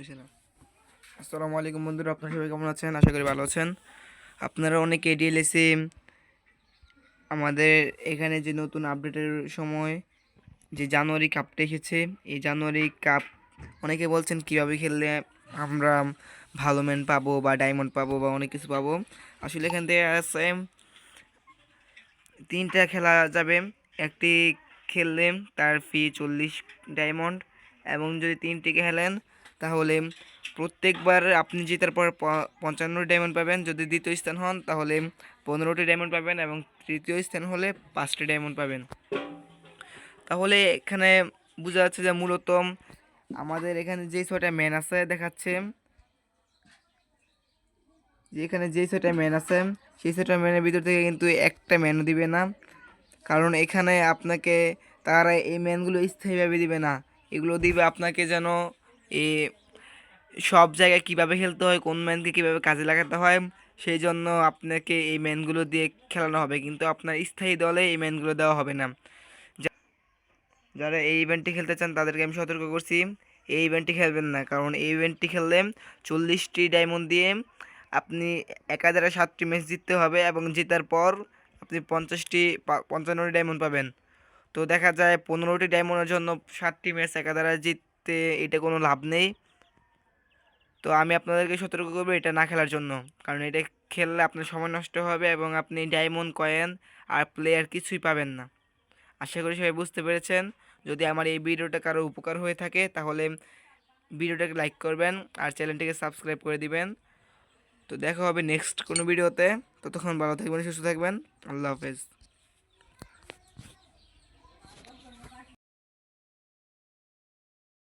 আসসালামু আলাইকুম বন্ধুরা, আপনারা সবাই কেমন আছেন? আশা করি ভালো আছেন। আপনারা অনেক এডিএলএসে আমাদের এখানে যে নতুন আপডেটের সময় যে জানুয়ারি কাপটা এসেছে, এই জানুয়ারি কাপ অনেকে বলছেন কীভাবে খেললে আমরা ভালো ম্যান পাবো বা ডায়মন্ড পাবো বা অনেক কিছু পাবো। আসলে এখান থেকে আছে তিনটা খেলা যাবে। একটি খেললে তার ফি চল্লিশ ডায়মন্ড এবং যদি তিনটি খেলেন তাহলে প্রত্যেকবার আপনি জেতার পর প- পঞ্চান্ন ডায়মন্ড পাবেন। যদি দ্বিতীয় স্থান হন, তাহলে পনেরোটি ডায়মন্ড পাবেন এবং তৃতীয় স্থান হলে পাঁচটি ডায়মন্ড পাবেন। তাহলে এখানে বোঝা যাচ্ছে যে মূলত আমাদের এখানে যে ছয়টা ম্যান আছে দেখাচ্ছে। যে এখানে যে ছয়টা ম্যান আছে, সেই ছয়টা ম্যানের ভিতর থেকে কিন্তু একটা ম্যানও দিবে না। কারণ এখানে আপনাকে, তারা এই ম্যানগুলো স্থায়ীভাবে দিবে না। এগুলো দিবে আপনাকে যেন এ, সব জায়গায় কীভাবে খেলতে হয়, কোন ম্যানকে কীভাবে কাজে লাগাতে হয় সেই জন্য আপনাকে এই ম্যানগুলো দিয়ে খেলানো হবে। কিন্তু আপনার স্থায়ী দলে এই ম্যানগুলো দেওয়া হবে না। যারা এই ইভেন্টটি খেলতে চান, তাদেরকে আমি সতর্ক করছি, এই ইভেন্টটি খেলবেন না। কারণ এই ইভেন্টটি খেললে চল্লিশটি ডায়মন্ড দিয়ে আপনি এক হাজারে সাতটি ম্যাচ জিততে হবে এবং জেতার পর আপনি পঞ্চাশটি পঞ্চান্নটি ডায়মন্ড পাবেন। তো দেখা যায় পনেরোটি ডায়মন্ডের জন্য ষাটটি ম্যাচ এক হাজারে জিততে এটা কোনো লাভ নেই। তো আমি আপনাদেরকে সতর্ক করব এটা না খেলার জন্য। কারণ এটা খেললে আপনার সময় নষ্ট হবে এবং আপনি ডায়মন্ড কয়েন আর প্লেয়ার কিছুই পাবেন না। আশা করি সবাই বুঝতে পেরেছেন। যদি আমার এই ভিডিওটা কারও উপকার হয়ে থাকে তাহলে ভিডিওটাকে লাইক করবেন আর চ্যানেলটিকে সাবস্ক্রাইব করে দিবেন। তো দেখা হবে নেক্সট কোনো ভিডিওতে। ততক্ষণ ভালো থাকবেন, সুস্থ থাকবেন। আল্লাহ হাফেজ।